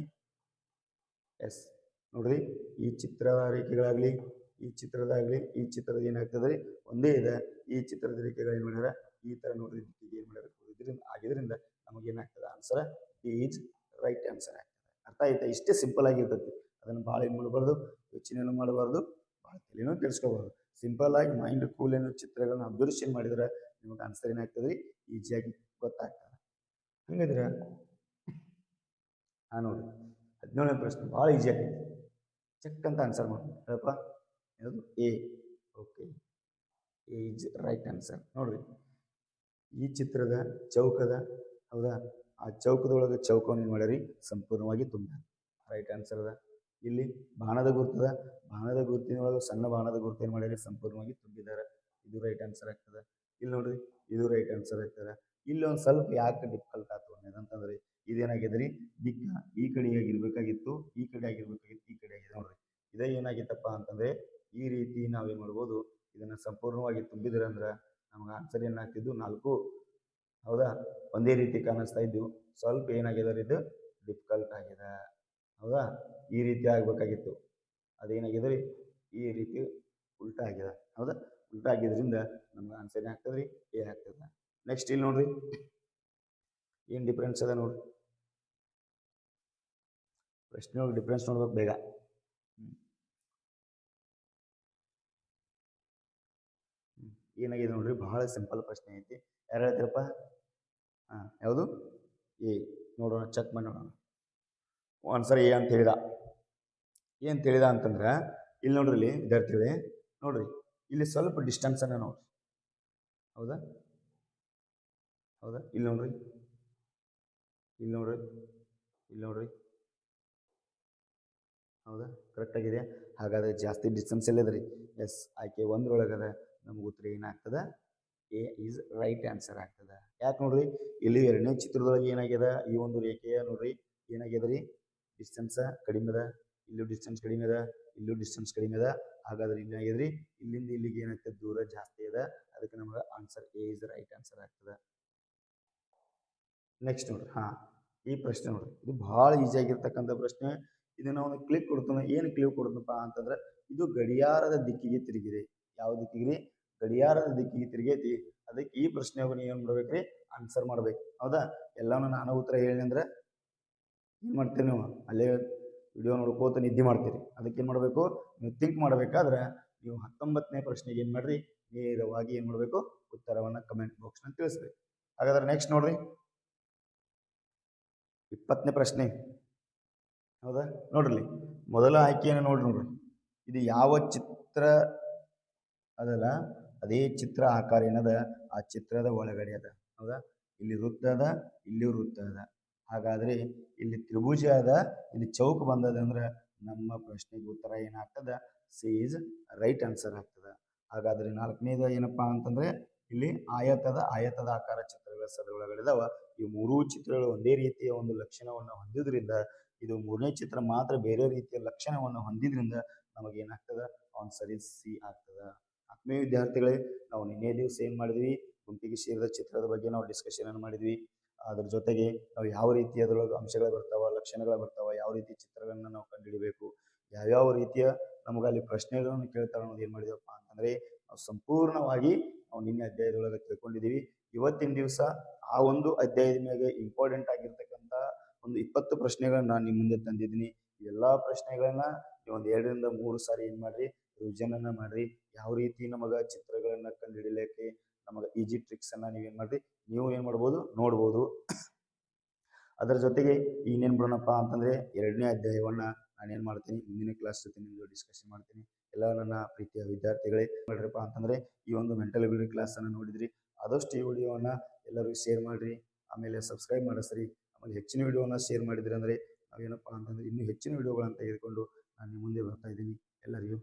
ಎಸ್. ನೋಡ್ರಿ, ಈ ಚಿತ್ರ ರೇಖೆಗಳಾಗಲಿ ಈ ಚಿತ್ರದಾಗಲಿ, ಈ ಚಿತ್ರದ ಏನಾಗ್ತದೆ ರೀ ಒಂದೇ ಇದೆ. ಈ ಚಿತ್ರದ ರೇಖೆಗಳು ಏನು ಮಾಡ್ಯಾರ? ಈ ನೋಡ್ರಿ ದಿಕ್ಕಿಗೆ ಏನು ಮಾಡ್ಯಾರ? ಇದರಿಂದ, ಆಗಿದ್ರಿಂದ ನಮಗೇನಾಗ್ತದೆ ಆನ್ಸರ್ ಈಸ್ ರೈಟ್ ಆನ್ಸರ್ ಆಗ್ತದೆ. ಅರ್ಥ ಆಯ್ತಾ? ಇಷ್ಟೇ ಸಿಂಪಲ್ ಆಗಿರ್ತೈತಿ. ಅದನ್ನು ಭಾಳ ಏನು ಮಾಡಬಾರ್ದು? ಯೋಚನೆನೂ ಮಾಡಬಾರ್ದು. ಭಾಳ ತಲೆನೂ ಕೆಡಿಸ್ಕೋಬಾರ್ದು. ಸಿಂಪಲ್ ಆಗಿ ಮೈಂಡ್ ಕೂಲ್ ಏನೋ ಚಿತ್ರಗಳನ್ನ ಅಬ್ಸರ್ವೇಷನ್ ಮಾಡಿದ್ರೆ ನಿಮಗೆ ಆನ್ಸರ್ ಏನಾಗ್ತದೆ ರೀ ಈಸಿಯಾಗಿ ಗೊತ್ತಾಗ್ತದೆ. ಹಂಗಿದ್ರೆ, ಹಾಂ ನೋಡ್ರಿ. ಹದಿನೇಳನೇ ಪ್ರಶ್ನೆ. ಭಾಳ ಈಸಿ ಆಗೈತಿ ಅಂತ ಆನ್ಸರ್ ಮಾಡಿ. ಹೇಳಪ್ಪ. ಯಾವುದು A okay A is right answer ನೋಡ್ರಿ. ಈ ಚಿತ್ರದ ಚೌಕದ, ಹೌದಾ? ಆ ಚೌಕದೊಳಗೆ ಚೌಕವನ್ನು ಏನು ಸಂಪೂರ್ಣವಾಗಿ ತುಂಬ ರೈಟ್ ಆನ್ಸರ್ ಅದ. ಇಲ್ಲಿ ಬಾಣದ ಗುರುತದ, ಬಾಣದ ಗುರುತಿನೊಳಗೆ ಸಣ್ಣ ಬಾಣದ ಗುರುತೇನು ಏನು ಮಾಡ್ಯಾರಿ? ಸಂಪೂರ್ಣವಾಗಿ ತುಂಬಿದ್ದಾರೆ ಇದು ರೈಟ್ ಆನ್ಸರ್ ಆಗ್ತದೆ. ಇಲ್ಲಿ ನೋಡ್ರಿ, ಇದು ರೈಟ್ ಆನ್ಸರ್ ಆಗ್ತದೆ. ಇಲ್ಲಿ ಒಂದು ಸ್ವಲ್ಪ ಯಾಕೆ ಡಿಫಿಕಲ್ಟ್ ಆಯ್ತು ಅನ್ನೋದಂತಂದ್ರೆ ಇದೇನಾಗಿದೆ ರೀ ದಿಕ್ಕ ಈ ಕಡೆ ಆಗಿರ್ಬೇಕಾಗಿತ್ತು ಈ ಕಡೆ ಆಗಿರ್ಬೇಕಾಗಿತ್ತು, ಈ ಕಡೆ ಆಗಿದೆ ನೋಡ್ರಿ. ಇದೇ ಏನಾಗಿತ್ತಪ್ಪ ಅಂತಂದ್ರೆ ಈ ರೀತಿ ನಾವೇನು ಮಾಡ್ಬೋದು. ಇದನ್ನು ಸಂಪೂರ್ಣವಾಗಿ ತುಂಬಿದ್ರೆ ಅಂದ್ರೆ ನಮ್ಗೆ ಆನ್ಸರ್ ಏನಾಗ್ತಿದ್ದು ನಾಲ್ಕು ಹೌದಾ? ಒಂದೇ ರೀತಿ ಕಾಣಿಸ್ತಾ ಇದ್ದು ಸ್ವಲ್ಪ ಏನಾಗಿದೆ ಇದು ಡಿಫಿಕಲ್ಟ್ ಆಗಿದೆ. ಹೌದಾ? ಈ ರೀತಿ ಆಗಬೇಕಾಗಿತ್ತು. ಅದೇನಾಗಿದೆ ರೀ? ಈ ರೀತಿ ಉಲ್ಟಾ ಆಗಿದೆ. ಹೌದಾ? ಉಲ್ಟಾ ಆಗಿದ್ರಿಂದ ನಮ್ಗೆ ಆನ್ಸರ್ ಏನಾಗ್ತದೆ ರೀ ಆಗ್ತದೆ. ನೆಕ್ಸ್ಟ್ ಇಲ್ಲಿ ನೋಡ್ರಿ. ಏನು ಡಿಫ್ರೆನ್ಸ್ ಅದ ನೋಡ್ರಿ? ಪ್ರಶ್ನೆ ಡಿಫ್ರೆನ್ಸ್ ನೋಡ್ಬೇಕು ಬೇಗ. ಏನಾಗಿದೆ ನೋಡ್ರಿ, ಬಹಳ ಸಿಂಪಲ್ ಪ್ರಶ್ನೆ ಐತಿ. ಯಾರು ಹೇಳ್ತೀರಪ್ಪ? ಹಾಂ ಯಾವುದು? ಎ. ನೋಡೋಣ ಚೆಕ್ ಮಾಡಿ ನೋಡೋಣ. ಆನ್ಸರ್ ಎ ಅಂತ ಹೇಳಿದ. ಏನು ತಿಳಿದ ಅಂತಂದ್ರೆ, ಇಲ್ಲಿ ನೋಡ್ರಿ ಇಲ್ಲಿ, ವಿದ್ಯಾರ್ಥಿಗಳೇ, ನೋಡ್ರಿ, ಇಲ್ಲಿ ಸ್ವಲ್ಪ ಡಿಸ್ಟೆನ್ಸನ್ನು ನೋಡ್ರಿ. ಹೌದಾ? ಹೌದಾ? ಇಲ್ಲಿ ನೋಡ್ರಿ. ಇಲ್ಲಿ ನೋಡ್ರಿ. ಇಲ್ಲಿ ನೋಡ್ರಿ. ಹೌದಾ? ಕರೆಕ್ಟ್ ಆಗಿದೆ. ಹಾಗಾದ್ರೆ ಜಾಸ್ತಿ ಡಿಸ್ಟೆನ್ಸ್ ಎಲ್ಲದ್ರಿ ಎಸ್ ಆಯ್ಕೆ ಒಂದ್ರೊಳಗದ. ನಮ್ಗೆ ಉತ್ತರ ಏನಾಗ್ತದ? ಎ ಈಸ್ ರೈಟ್ ಆನ್ಸರ್ ಆಗ್ತದ. ಯಾಕೆ ನೋಡ್ರಿ? ಇಲ್ಲಿ ಎರಡನೇ ಚಿತ್ರದೊಳಗೆ ಏನಾಗ್ಯದ? ಈ ಒಂದು ರೇಖೆಯ ನೋಡ್ರಿ, ಏನಾಗ್ಯದ ರೀ? ಡಿಸ್ಟೆನ್ಸ ಕಡಿಮೆ ಅದ. ಇಲ್ಲೂ ಡಿಸ್ಟೆನ್ಸ್ ಕಡಿಮೆ ಅದ. ಇಲ್ಲೂ ಡಿಸ್ಟೆನ್ಸ್ ಕಡಿಮೆ ಅದ. ಹಾಗಾದ್ರೆ ಇಲ್ಲಿ ಏನಾಗ್ಯದ್ರಿ ಇಲ್ಲಿಂದ ಇಲ್ಲಿಗೆ ಏನಾಗ್ತದೆ? ದೂರ ಜಾಸ್ತಿ ಅದ. ಅದಕ್ಕೆ ನಮ್ಗೆ answer A is right answer ಆಗ್ತದ. ನೆಕ್ಸ್ಟ್ ನೋಡ್ರಿ, ಹಾ. ಈ ಪ್ರಶ್ನೆ ನೋಡ್ರಿ. ಇದು ಭಾಳ ಈಸಿ ಆಗಿರ್ತಕ್ಕಂಥ ಪ್ರಶ್ನೆ. ಇದನ್ನ ಒಂದು ಕ್ಲಿಕ್ ಕೊಡ್ತಾನೆ ಏನು ಕ್ಲಿಕ್ ಕೊಡ್ತನಪ್ಪ ಅಂತಂದ್ರೆ, ಇದು ಗಡಿಯಾರದ ದಿಕ್ಕಿಗೆ ತಿರುಗಿದೆ. ಯಾವ ದಿಕ್ಕಿಗೆ ರೀ? ಗಡಿಯಾರದ ದಿಕ್ಕಿಗೆ ತಿರುಗೈತಿ, ಅದಕ್ಕೆ ಈ ಪ್ರಶ್ನೆಗಳು ನೀವು ಏನು ಮಾಡ್ಬೇಕ್ರಿ? ಆನ್ಸರ್ ಮಾಡ್ಬೇಕು. ಹೌದಾ? ಎಲ್ಲಾನು ನಾನು ಉತ್ತರ ಹೇಳಿ ಅಂದ್ರೆ ಏನು ಮಾಡ್ತೀರಿ ನೀವು? ಅಲ್ಲೇ ವಿಡಿಯೋ ನೋಡ್ಕೋತ ನಿದ್ದೆ ಮಾಡ್ತೀರಿ. ಅದಕ್ಕೆ ಏನು ಮಾಡಬೇಕು? ನೀವು ಥಿಂಕ್ ಮಾಡಬೇಕಾದ್ರೆ ನೀವು ಹತ್ತೊಂಬತ್ತನೇ ಪ್ರಶ್ನೆಗೆ ಏನು ಮಾಡ್ರಿ? ನೇರವಾಗಿ ಏನು ಮಾಡಬೇಕು? ಉತ್ತರವನ್ನು ಕಮೆಂಟ್ ಬಾಕ್ಸ್ನಲ್ಲಿ ತಿಳಿಸ್ಬೇಕು. ಹಾಗಾದ್ರೆ ನೆಕ್ಸ್ಟ್ ನೋಡ್ರಿ. ಇಪ್ಪತ್ತನೇ ಪ್ರಶ್ನೆ. ಹೌದಾ? ನೋಡ್ರಿ. ಮೊದಲ ಆಯ್ಕೆಯನ್ನು ನೋಡ್ರಿ ನೋಡ್ರಿ. ಇದು ಯಾವ ಚಿತ್ರ? ಅದಲ್ಲ. ಅದೇ ಚಿತ್ರ ಆಕಾರ ಏನದ? ಆ ಚಿತ್ರದ ಒಳಗಡೆ ಅದ. ಹೌದಾ? ಇಲ್ಲಿ ವೃತ್ತ ಅದ, ಇಲ್ಲಿ ವೃತ್ತ ಅದ. ಹಾಗಾದ್ರೆ ಇಲ್ಲಿ ತ್ರಿಭುಜ ಅದ, ಇಲ್ಲಿ ಚೌಕ ಬಂದದ ಅಂದ್ರೆ ನಮ್ಮ ಪ್ರಶ್ನೆಗೆ ಉತ್ತರ ಏನಾಗ್ತದ? ಸಿ ಈಸ್ ರೈಟ್ ಆನ್ಸರ್ ಆಗ್ತದ. ಹಾಗಾದ್ರೆ ನಾಲ್ಕನೇದ ಏನಪ್ಪಾ ಅಂತಂದ್ರೆ ಇಲ್ಲಿ ಆಯತದ ಆಯತದ ಆಕಾರ ಚಿತ್ರಗಳ ಸದ ಒಳಗಡೆ ಇದಾವ ಈ ಮೂರೂ ಚಿತ್ರಗಳು ಒಂದೇ ರೀತಿಯ ಒಂದು ಲಕ್ಷಣವನ್ನು ಹೊಂದಿದ್ರಿಂದ, ಇದು ಮೂರನೇ ಚಿತ್ರ ಮಾತ್ರ ಬೇರೆ ರೀತಿಯ ಲಕ್ಷಣವನ್ನು ಹೊಂದಿದ್ರಿಂದ ನಮಗೆ ಏನಾಗ್ತದ ಆನ್ಸರ್ ಇಸ್ ಸಿ ಆಗ್ತದ. ಆತ್ಮೀಯ ವಿದ್ಯಾರ್ಥಿಗಳೇ, ನಾವು ನಿನ್ನೆ ದಿವಸ ಏನು ಮಾಡಿದ್ವಿ? ಗುಂಪಿಗೆ ಸೇರಿದ ಚಿತ್ರದ ಬಗ್ಗೆ ನಾವು ಡಿಸ್ಕಷನ್ ಅನ್ನು ಮಾಡಿದ್ವಿ. ಅದ್ರ ಜೊತೆಗೆ ನಾವು ಯಾವ ರೀತಿ ಅದರೊಳಗೆ ಅಂಶಗಳು ಬರ್ತಾವ, ಲಕ್ಷಣಗಳು ಬರ್ತಾವ, ಯಾವ ರೀತಿ ಚಿತ್ರಗಳನ್ನ ನಾವು ಕಂಡುಹಿಡಬೇಕು, ಯಾವ್ಯಾವ ರೀತಿಯ ನಮಗೆ ಅಲ್ಲಿ ಪ್ರಶ್ನೆಗಳನ್ನು ಕೇಳ್ತಾರೆ ಅನ್ನೋದು ಏನು ಮಾಡಿದವಪ್ಪ ಅಂತಂದ್ರೆ, ನಾವು ಸಂಪೂರ್ಣವಾಗಿ ನಾವು ನಿನ್ನೆ ಅಧ್ಯಾಯದೊಳಗೆ ತಿಳ್ಕೊಂಡಿದ್ದೀವಿ. ಇವತ್ತಿನ ದಿವಸ ಆ ಒಂದು ಅಧ್ಯಾಯದ ಮೇಲೆ ಇಂಪಾರ್ಟೆಂಟ್ ಆಗಿರ್ತಕ್ಕಂಥ ಒಂದು ಇಪ್ಪತ್ತು ಪ್ರಶ್ನೆಗಳನ್ನ ನಾನು ನಿಮ್ಮ ಮುಂದೆ ತಂದಿದ್ದೀನಿ. ಎಲ್ಲಾ ಪ್ರಶ್ನೆಗಳನ್ನ ನೀವು ಒಂದು ಎರಡರಿಂದ ಮೂರು ಸಾರಿ ಏನು ಮಾಡ್ರಿ ರಿವಿಷನ್ ಮಾಡ್ರಿ. ಯಾವ ರೀತಿ ನಮಗ ಚಿತ್ರಗಳನ್ನ ಕಂಡುಹಿಡಿಯಲಿಕ್ಕೆ ನಮಗ ಈಜಿ ಟ್ರಿಕ್ಸ್ ಅನ್ನ ನೀವೇನು ಮಾಡ್ರಿ? ನೀವು ಏನು ಮಾಡ್ಬೋದು? ನೋಡ್ಬೋದು. ಅದರ ಜೊತೆಗೆ ಇನ್ನೇನ್ ಬಿಡೋಣಪ್ಪ ಅಂತಂದ್ರೆ ಎರಡನೇ ಅಧ್ಯಾಯವನ್ನ ನಾನೇನು ಮಾಡ್ತೀನಿ? ಮುಂದಿನ ಕ್ಲಾಸ್ ಜೊತೆ ನಿಮ್ದು ಡಿಸ್ಕಶನ್ ಮಾಡ್ತೀನಿ. ಎಲ್ಲ ನನ್ನ ಪ್ರೀತಿಯ ವಿದ್ಯಾರ್ಥಿಗಳೇ ಮಾಡ್ರಪ್ಪ ಅಂತಂದ್ರೆ ಈ ಒಂದು ಮೆಂಟಲ್ ಬಿಲ್ಡಿಂಗ್ ಕ್ಲಾಸ್ ಅನ್ನ ನೋಡಿದ್ರಿ. ಆದಷ್ಟು ಈ ವಿಡಿಯೋವನ್ನ ಎಲ್ಲರಿಗೂ ಶೇರ್ ಮಾಡ್ರಿ. ಆಮೇಲೆ ಸಬ್ಸ್ಕ್ರೈಬ್ ಮಾಡಿಸ್ರಿ. ಆಮೇಲೆ ಹೆಚ್ಚಿನ ವಿಡಿಯೋನ ಶೇರ್ ಮಾಡಿದ್ರಿ ಅಂದ್ರೆ ನಾವೇನಪ್ಪ ಅಂತಂದ್ರೆ ಇನ್ನೂ ಹೆಚ್ಚಿನ ವಿಡಿಯೋಗಳನ್ನು ತೆಗೆದುಕೊಂಡು ನಾನು ಮುಂದೆ ಬರ್ತಾ ಇದ್ದೀನಿ. ಎಲ್ಲರಿಗೂ